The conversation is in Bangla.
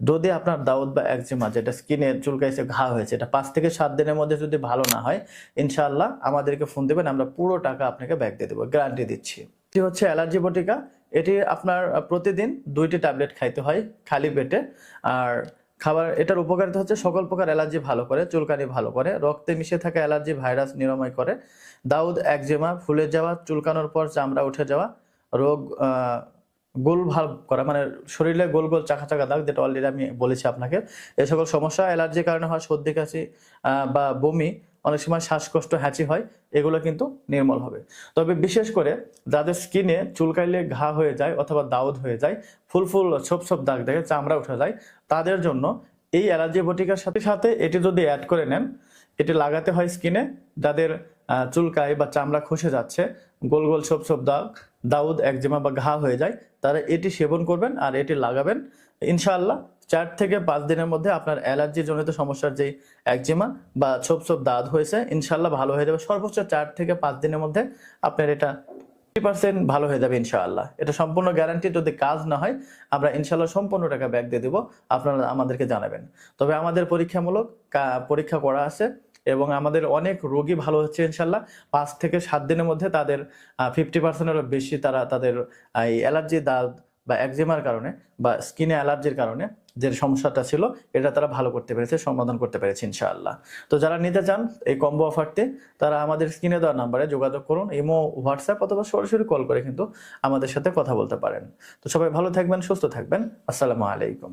যদি আপনার দাউদ বা একজিমা যেটা স্কিনে চুলকাইছে, ঘা হয়েছে, এটা পাঁচ থেকে সাত দিনের মধ্যে যদি ভালো না হয়, ইনশাআল্লাহ আমাদেরকে ফোন দেবেন, আমরা পুরো টাকা আপনাকে ব্যাক দিয়ে দেবো গ্যারান্টি দিচ্ছি। এটি হচ্ছে অ্যালার্জি বটিকা, এটি আপনার প্রতিদিন দুইটি ট্যাবলেট খাইতে হয়, খালি পেটে। আর খাবার, এটার উপকারিতা হচ্ছে সকল প্রকার অ্যালার্জি ভালো করে, চুলকানি ভালো করে, রক্তে মিশে থাকা অ্যালার্জি, ভাইরাস নিরাময় করে। দাউদ, একজেমা, ফুলে যাওয়া, চুলকানোর পর চামড়া উঠে যাওয়া, রোগ গোল ভাব করা মানে শরীরে গোল গোল চাকা চাকা দাগ যেটা অলরেডি আমি বলেছি আপনাকে। এই সকল সমস্যা, অ্যালার্জির কারণে হয় সর্দি, কাশি বা বমি, অনেক সময় শ্বাসকষ্ট, হ্যাঁচি হয়, এগুলো কিন্তু নির্মল হবে। তবে বিশেষ করে যাদের স্কিনে চুলকাইলে ঘা হয়ে যায় অথবা দাউদ হয়ে যায়, ফুল ফুল ছোপ ছোপ দাগ দেখে চামড়া উঠে যায়, তাদের জন্য এই অ্যালার্জি বটিকার সাথে সাথে এটি যদি অ্যাড করে নেন, এটি লাগাতে হয় স্কিনে যাদের চুলকায় বা চামড়া খসে যাচ্ছে, গোল গোল ছোপ ছোপ দাগ দাউদ একজিমা বা ঘা হয়ে যায়, তারা এটি সেবন করবেন আর এটি লাগাবেন। ইনশাআল্লাহ চার থেকে পাঁচ দিনের মধ্যে আপনার অ্যালার্জি জনিত সমস্যার যে একজিমা বা ছোপ ছোপ দাঁত হয়েছে, ইনশাআল্লাহ ভালো হয়ে যাবে। সর্বোচ্চ চার থেকে পাঁচ দিনের মধ্যে আপনার এটা পার্সেন্ট ভালো হয়ে যাবে ইনশাআল্লাহ। এটা সম্পূর্ণ গ্যারান্টি যদি কাজ না হয়, আমরা ইনশাআল্লাহ সম্পূর্ণ টাকা ব্যাক দিয়ে দেবো। আপনারা আমাদেরকে জানাবেন। তবে আমাদের পরীক্ষামূলক পরীক্ষা করা আছে। এবং আমাদের অনেক রোগী ভালো হচ্ছে ইনশাল্লাহ। পাঁচ থেকে সাত দিনের মধ্যে তাদের ফিফটি পার্সেন্টেরও বেশি তারা তাদের এই অ্যালার্জি দাঁত বা একজিমার কারণে বা স্কিনে অ্যালার্জির কারণে যে সমস্যাটা ছিল, এটা তারা ভালো করতে পেরেছে, সমাধান করতে পেরেছে ইনশাআল্লাহ। তো যারা নিতে চান এই কম্বো অফারটি তারা আমাদের স্ক্রিনে দেওয়া নাম্বারে যোগাযোগ করুন, ইমো, হোয়াটসঅ্যাপ অথবা সরাসরি কল করে কিন্তু আমাদের সাথে কথা বলতে পারেন। তো সবাই ভালো থাকবেন, সুস্থ থাকবেন, আসসালামু আলাইকুম।